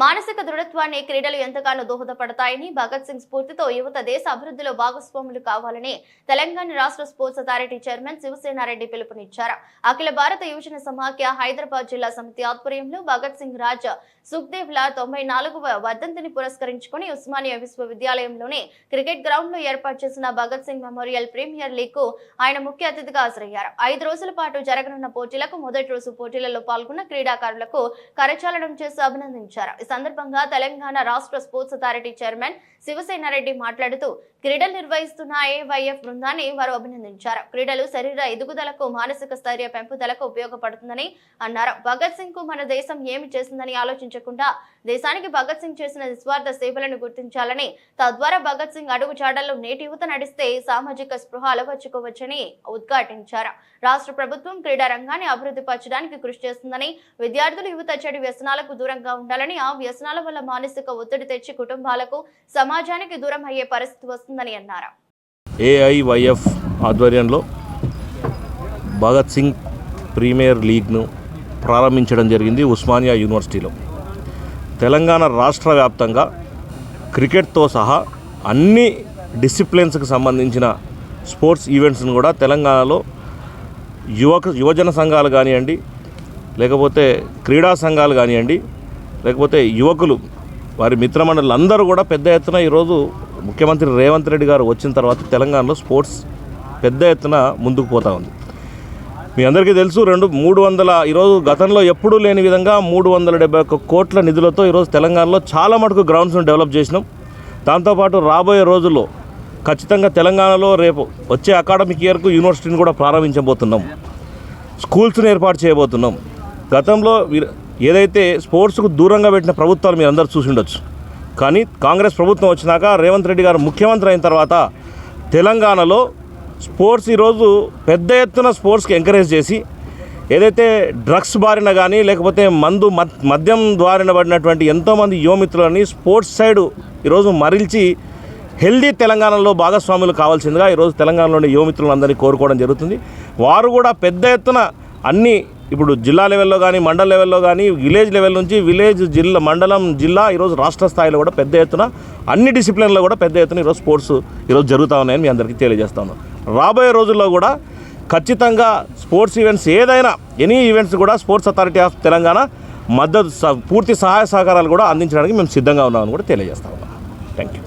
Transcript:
మానసిక దృఢత్వాన్ని క్రీడలు ఎంతగానో దోహదపడతాయని భగత్ సింగ్ స్ఫూర్తితో యువత దేశ అభివృద్ధిలో భాగస్వాములు కావాలని తెలంగాణ రాష్ట్ర స్పోర్ట్స్ అథారిటీ చైర్మన్ శివసేనారెడ్డి పిలుపునిచ్చారు. అఖిల భారత యువజన సమాఖ్య హైదరాబాద్ జిల్లా సమితి ఆధ్వర్యంలో భగత్ సింగ్ రాజ్ సుఖ్దేవ్ లా తొంభై నాలుగవ వర్ధంతిని పురస్కరించుకుని ఉస్మానియా విశ్వవిద్యాలయంలోని క్రికెట్ గ్రౌండ్లో ఏర్పాటు చేసిన భగత్ సింగ్ మెమోరియల్ ప్రీమియర్ లీగ్కు ఆయన ముఖ్య అతిథిగా హాజరయ్యారు. ఐదు రోజుల పాటు జరగనున్న పోటీలకు మొదటి రోజు పోటీలలో పాల్గొన్న క్రీడాకారులకు కరచాలనం చేసి అభినందించారు. సందర్భంగా తెలంగాణ రాష్ట్ర స్పోర్ట్స్ అథారిటీ చైర్మన్ శివసేనారెడ్డి మాట్లాడుతూ క్రీడలు నిర్వహిస్తున్న ఏవైఎఫ్ బృందాన్ని వారు అభినందించారు. క్రీడలు శరీర ఎదుగుదలకు మానసిక స్థైర్య పెంపుదలకు ఉపయోగపడుతుందని అన్నారు. భగత్ సింగ్కు మన దేశం ఏమి చేసిందని ఆలోచించకుండా దేశానికి భగత్ సింగ్ చేసిన నిస్వార్థ సేవలను గుర్తించాలని తద్వారా భగత్ సింగ్ అడుగు చాడల్లో నేటి యువత నడిస్తే సామాజిక స్పృహ అలవర్చుకోవచ్చని ఉద్ఘాటించారు. రాష్ట్ర ప్రభుత్వం క్రీడా రంగాన్ని అభివృద్ధి పరచడానికి కృషి చేస్తుందని విద్యార్థులు యువత చెడు వ్యసనాలకు దూరంగా ఉండాలని ఆ వ్యసనాల వల్ల మానసిక ఒత్తిడి తెచ్చి కుటుంబాలకు సమాజానికి దూరం అయ్యే పరిస్థితి వస్తుందని అన్నారు. ఏఐవైఎఫ్ ఆధ్వర్యంలో భగత్ సింగ్ ప్రీమియర్ లీగ్ను ప్రారంభించడం జరిగింది ఉస్మానియా యూనివర్సిటీలో. తెలంగాణ రాష్ట్ర వ్యాప్తంగా క్రికెట్తో సహా అన్ని డిసిప్లిన్స్కి సంబంధించిన స్పోర్ట్స్ ఈవెంట్స్ను కూడా తెలంగాణలో యువక యువజన సంఘాలు కానివ్వండి లేకపోతే క్రీడా సంఘాలు కానివ్వండి లేకపోతే యువకులు వారి మిత్రమండలి అందరూ కూడా పెద్ద ఎత్తున ఈరోజు ముఖ్యమంత్రి రేవంత్ రెడ్డి గారు వచ్చిన తర్వాత తెలంగాణలో స్పోర్ట్స్ పెద్ద ఎత్తున ముందుకు పోతా ఉంది. మీ అందరికీ తెలుసు రెండు మూడు వందల ఈరోజు గతంలో ఎప్పుడూ లేని విధంగా మూడు వందల డెబ్బై ఒక్క కోట్ల నిధులతో ఈరోజు తెలంగాణలో చాలా మటుకు గ్రౌండ్స్ను డెవలప్ చేసినాం. దాంతోపాటు రాబోయే రోజుల్లో ఖచ్చితంగా తెలంగాణలో రేపు వచ్చే అకాడమిక్ ఇయర్కు యూనివర్సిటీని కూడా ప్రారంభించబోతున్నాం. స్కూల్స్ని ఏర్పాటు చేయబోతున్నాం. గతంలో వీర- ఏదైతే స్పోర్ట్స్కు దూరంగా పెట్టిన ప్రభుత్వాలు మీరు అందరూ చూసి ఉండొచ్చు. కానీ కాంగ్రెస్ ప్రభుత్వం వచ్చినాక రేవంత్ రెడ్డి గారు ముఖ్యమంత్రి అయిన తర్వాత తెలంగాణలో స్పోర్ట్స్ ఈరోజు పెద్ద ఎత్తున స్పోర్ట్స్కి ఎంకరేజ్ చేసి ఏదైతే డ్రగ్స్ బారిన కానీ లేకపోతే మందు మద్- మద్యం ద్వారిన పడినటువంటి ఎంతోమంది యువమిత్రులని స్పోర్ట్స్ సైడ్ ఈరోజు మరల్చి హెల్దీ తెలంగాణలో భాగస్వాములు కావాల్సిందిగా ఈరోజు తెలంగాణలోని యువమిత్రులందరినీ కోరుకోవడం జరుగుతుంది. వారు కూడా పెద్ద ఎత్తున అన్ని ఇప్పుడు జిల్లా లెవెల్లో కానీ మండల లెవెల్లో కానీ విలేజ్ లెవెల్ నుంచి విలేజ్ జిల్లా మండలం జిల్లా ఈరోజు రాష్ట్ర స్థాయిలో కూడా పెద్ద ఎత్తున అన్ని డిసిప్లిన్లో కూడా పెద్ద ఎత్తున ఈరోజు స్పోర్ట్స్ ఈరోజు జరుగుతూ ఉన్నాయని మీ అందరికీ తెలియజేస్తాను రాబోయే రోజుల్లో కూడా ఖచ్చితంగా స్పోర్ట్స్ ఈవెంట్స్ ఏదైనా ఎనీ ఈవెంట్స్ కూడా స్పోర్ట్స్ అథారిటీ ఆఫ్ తెలంగాణ మద్దతు స- పూర్తి సహాయ సహకారాలు కూడా అందించడానికి మేము సిద్ధంగా ఉన్నామని కూడా తెలియజేస్తా ఉన్నాం. Thank you